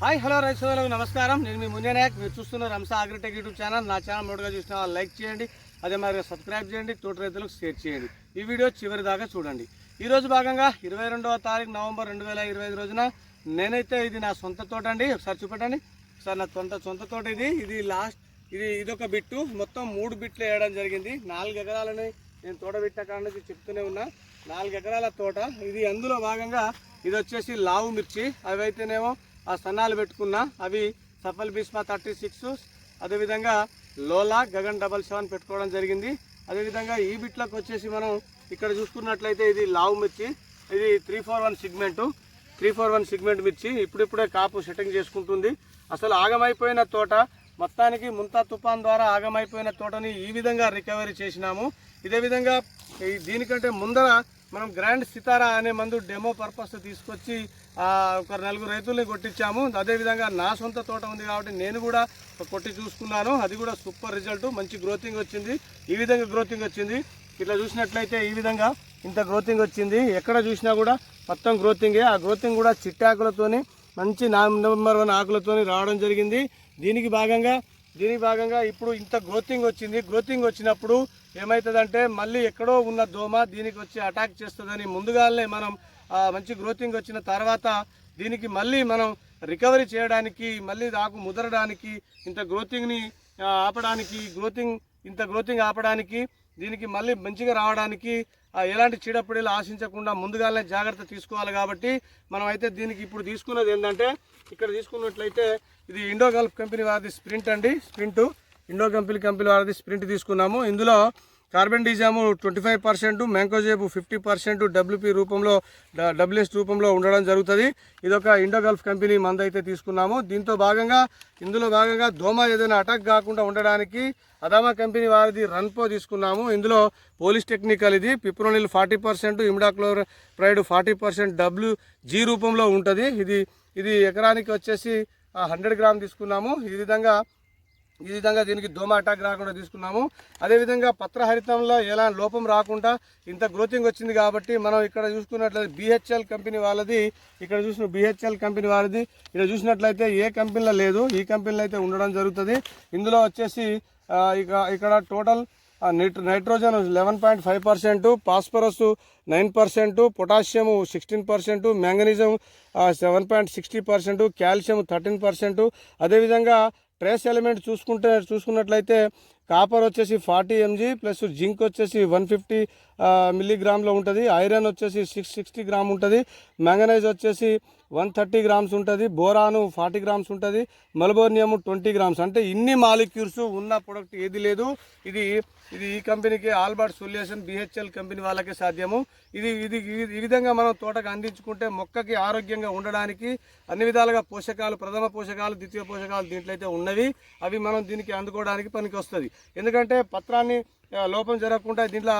Hi hello రైతు సోదరులకు నమస్కారం. నేను మీ ముందే నాయక్. మీరు చూస్తున్న రంసా అగ్రిటెక్ యూట్యూబ్ ఛానల్. నా ఛానల్ మొదటగా చూసిన వాళ్ళు లైక్ చేయండి అదే మరి సబ్స్క్రైబ్ చేయండి తోటి రైతులకు షేర్ చేయండి. ఈ వీడియో చివరి దాకా చూడండి. ఈరోజు భాగంగా ఇరవై రెండవ తారీఖు నవంబర్ రెండు వేల ఇరవై ఐదు రోజున నేనైతే ఇది నా సొంత తోట అండి. ఒకసారి చూపెట్టండి. ఒకసారి నా సొంత సొంత తోట ఇది. ఇది లాస్ట్ ఇది ఇదొక బిట్టు. మొత్తం మూడు బిట్లు వేయడం జరిగింది. నాలుగు ఎకరాలని నేను తోట పెట్టిన చెప్తూనే ఉన్నా. నాలుగు ఎకరాల తోట. ఇది అందులో భాగంగా ఇది వచ్చేసి లావు మిర్చి. అవి అయితేనేమో ఆ సన్నాలు పెట్టుకున్నా అవి సఫల్ భీష్మ థర్టీ సిక్స్ అదేవిధంగా లోలా గగన్ డబల్ సెవెన్ పెట్టుకోవడం జరిగింది. అదేవిధంగా ఈ బిట్లకు వచ్చేసి మనం ఇక్కడ చూసుకున్నట్లయితే ఇది లావు మిర్చి ఇది three four one segment. Three four one segment మిర్చి ఇప్పుడిప్పుడే కాపు సెట్టింగ్ చేసుకుంటుంది. అసలు ఆగమైపోయిన తోట మొత్తానికి ముంతా తుఫాన్ ద్వారా ఆగమైపోయిన తోటని ఈ విధంగా రికవరీ చేసినాము. ఇదే విధంగా ఈ దీనికంటే ముందర మనం గ్రాండ్ సితారా అనే మందు డెమో పర్పస్ తీసుకొచ్చి ఒక నలుగురు రైతుల్ని కొట్టించాము. అదేవిధంగా నా సొంత తోట ఉంది కాబట్టి నేను కూడా కొట్టి చూసుకున్నాను. అది కూడా సూపర్ రిజల్ట్. మంచి గ్రోతింగ్ వచ్చింది. ఈ విధంగా గ్రోతింగ్ వచ్చింది. ఇట్లా చూసినట్లయితే ఈ విధంగా ఇంత గ్రోతింగ్ వచ్చింది. ఎక్కడ చూసినా కూడా మొత్తం గ్రోతింగే. ఆ గ్రోతింగ్ కూడా చిట్టాకులతోని మంచి నెంబర్ వన్ ఆకులతోని రావడం జరిగింది. దీనికి భాగంగా దీనికి భాగంగా ఇప్పుడు ఇంత గ్రోతింగ్ వచ్చింది. గ్రోతింగ్ వచ్చినప్పుడు ఏమవుతుందంటే మళ్ళీ ఎక్కడో ఉన్న దోమ దీనికి వచ్చి అటాక్ చేస్తుందని ముందుగానే మనం మంచి గ్రోతింగ్ వచ్చిన తర్వాత దీనికి మళ్ళీ మనం రికవరీ చేయడానికి మళ్ళీ ఆకు ముదరడానికి ఇంత గ్రోతింగ్ని ఆపడానికి గ్రోతింగ్ ఇంత గ్రోతింగ్ ఆపడానికి దీనికి మళ్ళీ మంచిగా రావడానికి ఎలాంటి చీడపీడలు ఆశించకుండా ముందుగానే జాగ్రత్త తీసుకోవాలి కాబట్టి మనం అయితే దీనికి ఇప్పుడు తీసుకున్నది ఏంటంటే ఇక్కడ తీసుకున్నట్లయితే ఇది ఇండో గల్ఫ్ కంపెనీ వారిది స్ప్రింట్ అండి స్ప్రింట్ ఇండో కంపెనీ కంపెనీ వారిది స్ప్రింట్ తీసుకున్నాము. ఇందులో carbendazim twenty five percent mancozeb fifty percent WP రూపంలో డబ్ల్యూఎస్ రూపంలో ఉండడం జరుగుతుంది. ఇదొక ఇండో గల్ఫ్ కంపెనీ మందు అయితే తీసుకున్నాము. దీంతో భాగంగా ఇందులో భాగంగా దోమ ఏదైనా అటాక్ కాకుండా ఉండడానికి అదామా కంపెనీ వారిది రన్పో తీసుకున్నాము. ఇందులో పోలీస్ టెక్నికల్ ఇది. Fipronil forty percent imidacloprid forty percent W G రూపంలో ఉంటుంది. ఇది ఇది ఎకరానికి వచ్చేసి హండ్రెడ్ గ్రామ్ తీసుకున్నాము. ఈ విధంగా ఈ విధంగా దీనికి దోమ అటాక్ రాకుండా తీసుకున్నాము. అదేవిధంగా పత్రహరితంలో ఎలా లోపం రాకుండా ఇంత గ్రోతింగ్ వచ్చింది కాబట్టి మనం ఇక్కడ చూసుకున్నట్లయితే బిహెచ్ఎల్ కంపెనీ వాళ్ళది ఇక్కడ చూసిన బిహెచ్ఎల్ కంపెనీ వాళ్ళది ఇక్కడ చూసినట్లయితే ఏ కంపెనీలో లేదు ఈ కంపెనీలో అయితే ఉండడం జరుగుతుంది. ఇందులో వచ్చేసి ఇక ఇక్కడ total night nitrogen eleven point five percent phosphorus nine percent potassium sixteen percent manganese seven point sixty percent calcium thirteen percent. అదేవిధంగా ట్రేస్ ఎలిమెంట్ చూసుకుంటే చూసుకున్నట్లయితే కాపర్ వచ్చేసి ఫార్టీ ఎంజీ ప్లస్ జింక్ వచ్చేసి వన్ ఫిఫ్టీ మిల్లీగ్రామ్లో ఉంటుంది. ఐరన్ వచ్చేసి six sixty gram ఉంటుంది. మ్యాంగనైజ్ వచ్చేసి వన్ థర్టీ గ్రామ్స్ ఉంటుంది. బోరాను ఫార్టీ గ్రామ్స్ ఉంటుంది. Molybdenum twenty grams. అంటే ఇన్ని మాలిక్యూల్స్ ఉన్న ప్రొడక్ట్ ఏది లేదు. ఇది ఇది ఈ కంపెనీకి ఆల్బర్ట్ సొల్యూషన్ బిహెచ్ఎల్ కంపెనీ వాళ్ళకే సాధ్యము. ఇది ఇది ఈ- విధంగా మనం తోటకు అందించుకుంటే మొక్కకి ఆరోగ్యంగా ఉండడానికి అన్ని విధాలుగా పోషకాలు ప్రథమ పోషకాలు ద్వితీయ పోషకాలు దీంట్లో అయితే ఉన్నవి. అవి మనం దీనికి అందుకోవడానికి పనికి వస్తుంది ఎందుకంటే పత్రాన్ని లోపం జరగకుండా దీంట్లో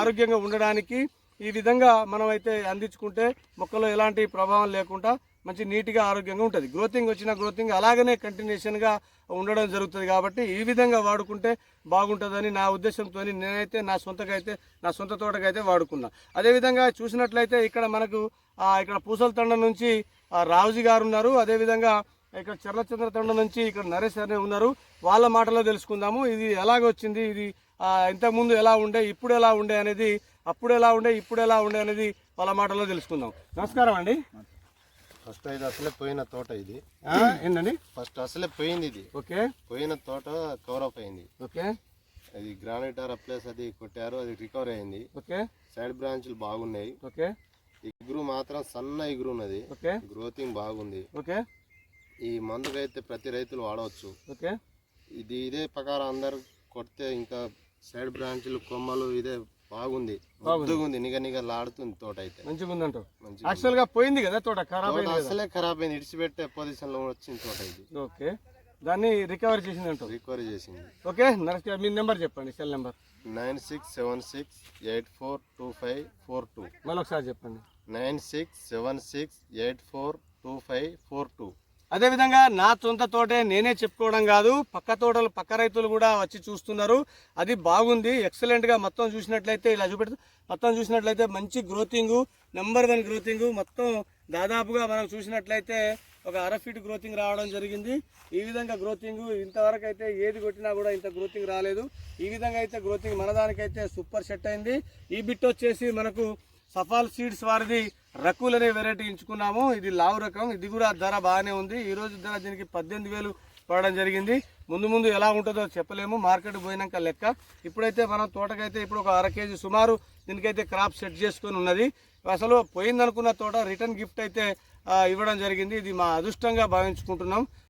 ఆరోగ్యంగా ఉండడానికి ఈ విధంగా మనం అయితే అందించుకుంటే మొక్కలో ఎలాంటి ప్రభావం లేకుండా మంచి నీట్గా ఆరోగ్యంగా ఉంటుంది. గ్రోతింగ్ వచ్చిన గ్రోతింగ్ అలాగనే కంటిన్యూషన్గా ఉండడం జరుగుతుంది కాబట్టి ఈ విధంగా వాడుకుంటే బాగుంటుందని నా ఉద్దేశంతో నేనైతే నా సొంతకైతే నా సొంత తోటకైతే వాడుకున్నా. అదేవిధంగా చూసినట్లయితే ఇక్కడ మనకు ఇక్కడ పూసల తండ నుంచి రావుజీ గారు ఉన్నారు. అదేవిధంగా ఇక్కడ చర్లచంద్ర తండ నుంచి ఇక్కడ నరేష్ అనే ఉన్నారు. వాళ్ళ మాటలో తెలుసుకుందాము. ఇది ఎలాగొచ్చింది? ఇది ఇంతకుముందు ఎలా ఉండే ఇప్పుడు ఎలా ఉండే అనేది అప్పుడు ఎలా ఉండే ఇప్పుడు ఎలా ఉండే అనేది వాళ్ళ మాటలో తెలుసుకుందాం. నమస్కారం అండి. ఫస్ట్ ఇది అసలే పోయిన తోట ఇది. ఏంటండి ఫస్ట్ అసలే పోయింది ఇది. ఓకే. పోయిన తోట కవర్ అప్ అయింది. ఓకే. అది గ్రానైట్ ఆర్ ప్లేస్ అది కొట్టారు అది రికవర్ అయింది. ఓకే. సైడ్ బ్రాంచ్లు బాగున్నాయి. ఓకే. ఇగురు మాత్రం సన్న ఇగురు ఉన్నది. ఓకే. గ్రోతింగ్ బాగుంది. ఓకే. ఈ మందుకైతే ప్రతి రైతులు వాడవచ్చు. ఓకే. ఇది ఇదే ప్రకారం అందరు కొడితే ఇంకా సైడ్ బ్రాంచ్లు కొమ్మలు ఇదే బాగుంది. ఉంది నిగ నిగ లాడుతుంది తోట అయితే మంచిగా ఉందంట యాక్చువల్గా పోయింది కదా తోట ఖరాబ్ అయింది అసలే ఖరాబ్ అయింది. ఇడిచిపెట్టే పొజిషన్లో వచ్చింది తోట ఇది. ఓకే. దాన్ని రికవర్ చేసింది అంటారు రికవరీ చేసింది. ఓకే నెక్స్ట్ మీ నెంబర్ చెప్పండి cell number. Nine six seven six eight four two five four two. మళ్ళీ ఒకసారి చెప్పండి. Nine six seven six eight four two five four two. అదేవిధంగా నా సొంత తోటే నేనే చెప్పుకోవడం కాదు పక్క తోటలు పక్క రైతులు కూడా వచ్చి చూస్తున్నారు. అది బాగుంది ఎక్సలెంట్గా మొత్తం చూసినట్లయితే ఇలా చూపెడుతూ మొత్తం చూసినట్లయితే మంచి గ్రోతింగ్ నెంబర్ వన్ గ్రోతింగ్ మొత్తం దాదాపుగా మనం చూసినట్లయితే ఒక అర ఫీట్ గ్రోతింగ్ రావడం జరిగింది. ఈ విధంగా గ్రోతింగ్ ఇంతవరకు అయితే ఏది కొట్టినా కూడా ఇంత గ్రోతింగ్ రాలేదు. ఈ విధంగా అయితే గ్రోతింగ్ మన దానికైతే సూపర్ సెట్ అయింది. ఈ బిట్ వచ్చేసి మనకు సఫాల్ సీడ్స్ వారిది రకుల్ అనే వెరైటీ ఎంచుకున్నాము. ఇది లావు రకం. ఇది కూడా ధర బాగానే ఉంది. ఈ రోజు ధర దీనికి పద్దెనిమిది వేలు పడడం జరిగింది. ముందు ముందు ఎలా ఉంటుందో చెప్పలేము. మార్కెట్ పోయినాక లెక్క. ఇప్పుడైతే మనం తోటకైతే ఇప్పుడు ఒక అర కేజీ సుమారు దీనికైతే క్రాప్ సెట్ చేసుకొని ఉన్నది. అసలు పోయిందనుకున్న తోట రిటర్న్ గిఫ్ట్ అయితే ఇవ్వడం జరిగింది. ఇది మా అదృష్టంగా భావించుకుంటున్నాం.